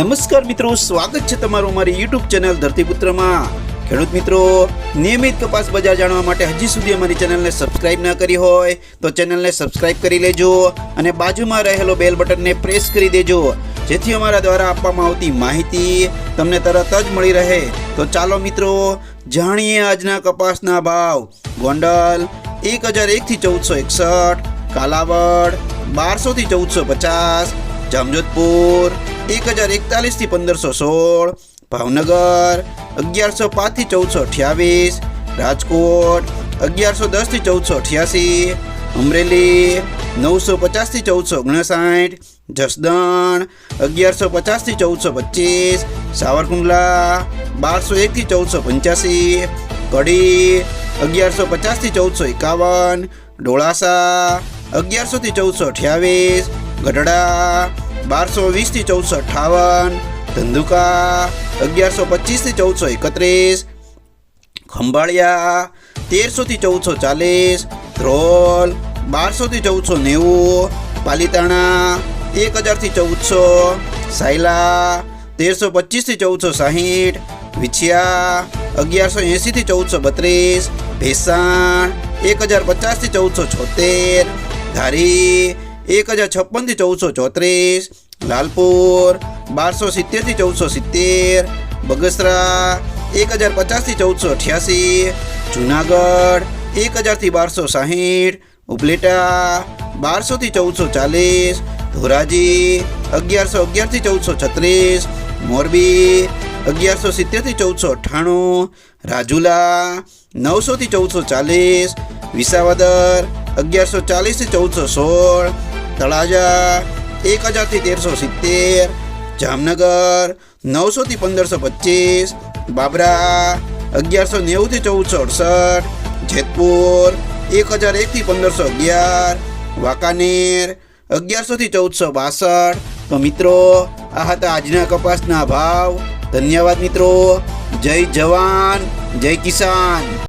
નમસ્કાર મિત્રો, સ્વાગત છે તમારું અમારી યુટ્યુબ ચેનલ ધરતીપુત્રમાં. ખેડૂત મિત્રો, નિયમિત કપાસ બજાર જાણવા માટે હજી સુધી અમારી ચેનલને સબસ્ક્રાઇબ ના કરી હોય તો ચેનલને સબસ્ક્રાઇબ કરી લેજો અને બાજુમાં રહેલો બેલ બટનને પ્રેસ કરી દેજો. જેથી અમારા દ્વારા આપવામાં આવતી માહિતી તમને તરત જ મળી રહે. તો ચાલો મિત્રો, જાણીએ આજના કપાસના ભાવ. ગોંડલ એક હજાર એકથી ચૌદસો એકસઠ, કાલાવડ બારસોથી ચૌદસો પચાસ, જામજોધપુર એક હજાર એકતાલીસથી પંદરસો સોળ, ભાવનગર અગિયારસો પાંચથી ચૌદસો અઠ્યાવીસ, રાજકોટ અગિયારસો દસથી ચૌદસો અઠ્યાસી, અમરેલી નવસો પચાસથી ચૌદસો ઓગણસાઠ, જસદણ અગિયારસો પચાસથી ચૌદસો પચીસ, સાવરકુંડલા બારસો એકથી ચૌદસો પંચ્યાસી, કડી અગિયારસો પચાસથી ચૌદસો એકાવન, ડોળાસા અગિયારસોથી ચૌદસો અઠ્યાવીસ, ગઢડા બારસો વીસથી ચૌદસો અઠ્ઠાવન ધંધુકા અગિયારસો પચીસથી ચૌદસો એકત્રીસ, ખંભાળિયા તેરસોથી ચૌદસો ચાલીસ, ધ્રોલ બારસોથી ચૌદસો નેવું, પાલીતાણા એક હજારથી ચૌદસો, સાયલા તેરસો પચીસથી ચૌદસો સાહીઠ, વિછિયા અગિયારસો એંસીથી ચૌદસો બત્રીસ, ભેસાણ એક હજાર પચાસથી ચૌદસો છોતેર, ધારી એક હજાર છપ્પનથી ચૌદસો ચોત્રીસ લાલપુર, બારસો સિત્તેરથી ચૌદસો સિત્તેર, બગસરા, એક હજાર પચાસથી ચૌદસો અઠ્યાસી, જુનાગઢ, એક હજારથી બારસો સાહીઠ, ઉપલેટા બારસોથી ચૌદસો ચાલીસ, ધોરાજી, અગિયારસો અગિયારથી ચૌદસો છત્રીસ, મોરબી, અગિયારસો સિત્તેરથી ચૌદસો અઠ્ઠાણું, રાજુલા નવસોથી ચૌદસો ચાલીસ, વિસાવદર, અગિયારસો ચાલીસથી ચૌદસો સોળ, તળાજા એક હજારથી તેરસો સિત્તેર, જામનગર, નવસોથી પંદરસો પચીસ, બાબરા, અગિયારસો નેવુંથી ચૌદસો અડસઠ, જેતપુર, એક હજાર એકથી પંદરસો અગિયાર, વાંકાનેર, અગિયારસોથી ચૌદસો બાસઠ. તો મિત્રો, આ હતા આજના કપાસના ભાવ. ધન્યવાદ મિત્રો. જય જવાન, જય કિસાન.